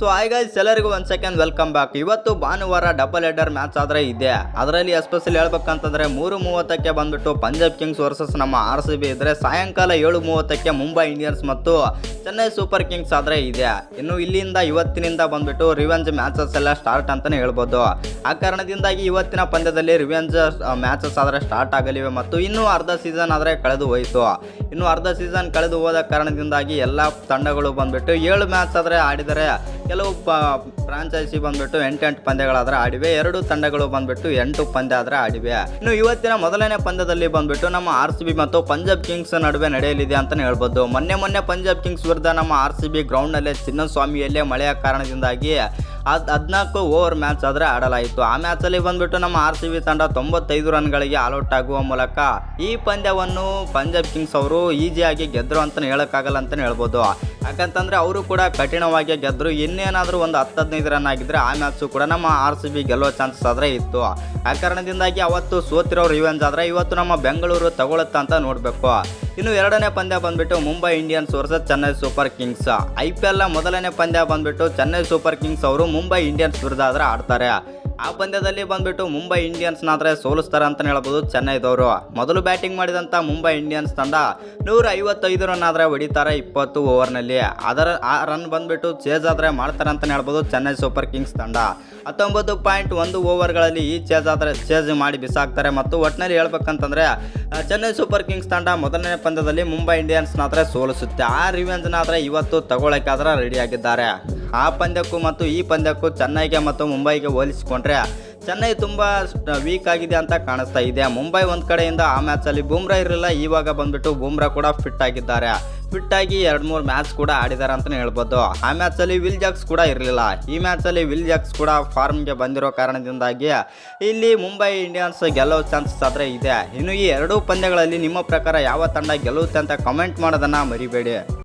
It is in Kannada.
ಸೊ ಗೈಸ್ ಎಲ್ಲರಿಗೂ ಒಂದು ಸೆಕೆಂಡ್ ವೆಲ್ಕಮ್ ಬ್ಯಾಕ್ ಇವತ್ತು ಭಾನುವಾರ ಡಬಲ್ ಹೆಡರ್ ಮ್ಯಾಚ್ ಆದರೆ ಇದೆ. ಅದರಲ್ಲಿ ಎಸ್ಪೆಷಲಿ ಹೇಳ್ಬೇಕಂತಂದ್ರೆ ಮೂರು ಮೂವತ್ತಕ್ಕೆ ಬಂದ್ಬಿಟ್ಟು ಪಂಜಾಬ್ ಕಿಂಗ್ಸ್ ವರ್ಸಸ್ ನಮ್ಮ ಆರ್ ಸಿ ಬಿ ಇದ್ರೆ ಸಾಯಂಕಾಲ ಏಳು ಮೂವತ್ತಕ್ಕೆ ಮುಂಬೈ ಇಂಡಿಯನ್ಸ್ ಮತ್ತು ಚೆನ್ನೈ ಸೂಪರ್ ಕಿಂಗ್ಸ್ ಆದರೆ ಇದೆ ಇನ್ನು ಇಲ್ಲಿಂದ ಇವತ್ತಿನಿಂದ ಬಂದ್ಬಿಟ್ಟು ರಿವೆಂಜ್ ಮ್ಯಾಚಸ್ ಎಲ್ಲ ಸ್ಟಾರ್ಟ್ ಅಂತಾನೆ ಹೇಳ್ಬೋದು. ಆ ಕಾರಣದಿಂದಾಗಿ ಇವತ್ತಿನ ಪಂದ್ಯದಲ್ಲಿ ರಿವೆಂಜ್ ಮ್ಯಾಚಸ್ ಆದರೆ ಸ್ಟಾರ್ಟ್ ಆಗಲಿವೆ ಮತ್ತು ಇನ್ನೂ ಅರ್ಧ ಸೀಸನ್ ಆದರೆ ಕಳೆದು ಹೋಯಿತು. ಇನ್ನು ಅರ್ಧ ಸೀಸನ್ ಕಳೆದು ಹೋದ ಕಾರಣದಿಂದಾಗಿ ಎಲ್ಲ ತಂಡಗಳು ಬಂದ್ಬಿಟ್ಟು ಏಳು ಮ್ಯಾಚ್ ಆದರೆ ಆಡಿದರೆ ಕೆಲವು ಫ್ರಾಂಚೈಸಿ ಬಂದ್ಬಿಟ್ಟು ಎಂಟೆಂಟು ಪಂದ್ಯಗಳಾದರೆ ಆಡಿವೆ, ಎರಡು ತಂಡಗಳು ಬಂದ್ಬಿಟ್ಟು ಎಂಟು ಪಂದ್ಯ ಆದರೆ ಆಡಿವೆ. ಇನ್ನು ಇವತ್ತಿನ ಮೊದಲನೇ ಪಂದ್ಯದಲ್ಲಿ ಬಂದ್ಬಿಟ್ಟು ನಮ್ಮ ಆರ್ ಸಿ ಬಿ ಮತ್ತು ಪಂಜಾಬ್ ಕಿಂಗ್ಸ್ ನಡುವೆ ನಡೆಯಲಿದೆ ಅಂತಲೇ ಹೇಳ್ಬೋದು. ಮೊನ್ನೆ ಮೊನ್ನೆ ಪಂಜಾಬ್ ಕಿಂಗ್ಸ್ ವಿರುದ್ಧ ನಮ್ಮ ಆರ್ ಸಿ ಬಿ ಗ್ರೌಂಡ್ನಲ್ಲೇ ಚಿನ್ನಸ್ವಾಮಿಯಲ್ಲೇ ಮಳೆಯ ಕಾರಣದಿಂದಾಗಿ ಅದು ಹದಿನಾಲ್ಕು ಓವರ್ ಮ್ಯಾಚ್ ಆದರೆ ಆಡಲಾಯಿತು. ಆ ಮ್ಯಾಚಲ್ಲಿ ಬಂದ್ಬಿಟ್ಟು ನಮ್ಮ ಆರ್ ಸಿ ಬಿ ತಂಡ ತೊಂಬತ್ತೈದು ರನ್ಗಳಿಗೆ ಆಲ್ಔಟ್ ಆಗುವ ಮೂಲಕ ಈ ಪಂದ್ಯವನ್ನು ಪಂಜಾಬ್ ಕಿಂಗ್ಸ್ ಅವರು ಈಸಿಯಾಗಿ ಗೆದ್ದರು ಅಂತಲೇ ಹೇಳೋಕ್ಕಾಗಲ್ಲ ಅಂತಲೇ ಹೇಳ್ಬೋದು. ಯಾಕಂತಂದರೆ ಅವರು ಕೂಡ ಕಠಿಣವಾಗಿ ಗೆದ್ದರು ಇನ್ನೇನಾದರೂ ಒಂದು ಹತ್ತು ಹದಿನೈದು ರನ್ ಆಗಿದ್ರೆ ಆ ಮ್ಯಾಚು ಕೂಡ ನಮ್ಮ ಆರ್ ಸಿ ಬಿ ಗೆಲ್ಲೋ ಚಾನ್ಸಸ್ ಆದರೆ ಇತ್ತು. ಆ ಕಾರಣದಿಂದಾಗಿ ಅವತ್ತು ಸೋತಿರೋ ರಿವೆಂಜ್ ಆದರೆ ಇವತ್ತು ನಮ್ಮ ಬೆಂಗಳೂರು ತಗೊಳುತ್ತಾ ಅಂತ ನೋಡಬೇಕು. ಇನ್ನು ಎರಡನೇ ಪಂದ್ಯ ಬಂದ್ಬಿಟ್ಟು Mumbai Indians versus Chennai super kings. I P ಮೊದಲನೇ ಪಂದ್ಯ ಬಂದ್ಬಿಟ್ಟು ಚೆನ್ನೈ ಸೂಪರ್ ಕಿಂಗ್ಸ್ ಅವರು ಮುಂಬೈ ಇಂಡಿಯನ್ಸ್ ವಿರುದ್ಧ ಆದ್ರೆ ಆಡ್ತಾರೆ. ಆ ಪಂದ್ಯದಲ್ಲಿ ಬಂದ್ಬಿಟ್ಟು ಮುಂಬೈ ಇಂಡಿಯನ್ಸ್ನಾದ್ರೆ ಸೋಲಿಸ್ತಾರೆ ಅಂತಲೇ ಹೇಳ್ಬೋದು ಚೆನ್ನೈದವರು. ಮೊದಲು ಬ್ಯಾಟಿಂಗ್ ಮಾಡಿದಂತ ಮುಂಬೈ ಇಂಡಿಯನ್ಸ್ ತಂಡ ನೂರ ಐವತ್ತೈದು ರನ್ ಆದ್ರೆ ಹೊಡಿತಾರೆ ಇಪ್ಪತ್ತು ಓವರ್ನಲ್ಲಿ. ಅದರ ಆ ರನ್ ಬಂದ್ಬಿಟ್ಟು ಚೇಜ್ ಆದ್ರೆ ಮಾಡ್ತಾರೆ ಅಂತ ಹೇಳ್ಬೋದು ಚೆನ್ನೈ ಸೂಪರ್ ಕಿಂಗ್ಸ್ ತಂಡ. ಹತ್ತೊಂಬತ್ತು ಪಾಯಿಂಟ್ ಒಂದು ಓವರ್ಗಳಲ್ಲಿ ಈ ಚೇಜ್ ಆದರೆ ಚೇಜ್ ಮಾಡಿ ಬಿಸಾಕ್ತಾರೆ ಮತ್ತು ಒಟ್ಟಿನಲ್ಲಿ ಹೇಳ್ಬೇಕಂತಂದ್ರೆ ಚೆನ್ನೈ ಸೂಪರ್ ಕಿಂಗ್ಸ್ ತಂಡ ಮೊದಲನೇ ಪಂದ್ಯದಲ್ಲಿ ಮುಂಬೈ ಇಂಡಿಯನ್ಸ್ನಾದ್ರೆ ಸೋಲಿಸುತ್ತೆ. ಆ ರಿವೆಂಜ್ನಾದ್ರೆ ಇವತ್ತು ತಗೊಳ್ಳೋಕ್ಕಾದ್ರೆ ರೆಡಿಯಾಗಿದ್ದಾರೆ ಆ ಪಂದ್ಯಕ್ಕೂ ಮತ್ತು ಈ ಪಂದ್ಯಕ್ಕೂ ಚೆನ್ನೈಗೆ ಮತ್ತು ಮುಂಬೈಗೆ ಹೋಲಿಸಿಕೊಂಡ್ರೆ ಚೆನ್ನೈ ತುಂಬ ವೀಕ್ ಆಗಿದೆ ಅಂತ ಕಾಣಿಸ್ತಾ ಇದೆ. ಮುಂಬೈ ಒಂದು ಕಡೆಯಿಂದ ಆ ಮ್ಯಾಚಲ್ಲಿ ಬೂಮ್ರಾ ಇರಲಿಲ್ಲ, ಇವಾಗ ಬಂದ್ಬಿಟ್ಟು ಬೂಮ್ರಾ ಕೂಡ ಫಿಟ್ ಆಗಿದ್ದಾರೆ. ಫಿಟ್ ಆಗಿ ಎರಡು ಮೂರು ಮ್ಯಾಚ್ ಕೂಡ ಆಡಿದ್ದಾರೆ ಅಂತಲೇ ಹೇಳ್ಬೋದು. ಆ ಮ್ಯಾಚಲ್ಲಿ ವಿಲ್ ಜಾಕ್ಸ್ ಕೂಡ ಇರಲಿಲ್ಲ. ಈ ಮ್ಯಾಚಲ್ಲಿ ವಿಲ್ ಜಾಕ್ಸ್ ಕೂಡ ಫಾರ್ಮ್ಗೆ ಬಂದಿರೋ ಕಾರಣದಿಂದಾಗಿ ಇಲ್ಲಿ ಮುಂಬೈ ಇಂಡಿಯನ್ಸ್ ಗೆಲ್ಲೋ ಚಾನ್ಸಸ್ ಆದರೆ ಇದೆ. ಇನ್ನು ಈ ಎರಡೂ ಪಂದ್ಯಗಳಲ್ಲಿ ನಿಮ್ಮ ಪ್ರಕಾರ ಯಾವ ತಂಡ ಗೆಲ್ಲುತ್ತೆ ಅಂತ ಕಮೆಂಟ್ ಮಾಡೋದನ್ನು ಮರಿಬೇಡಿ.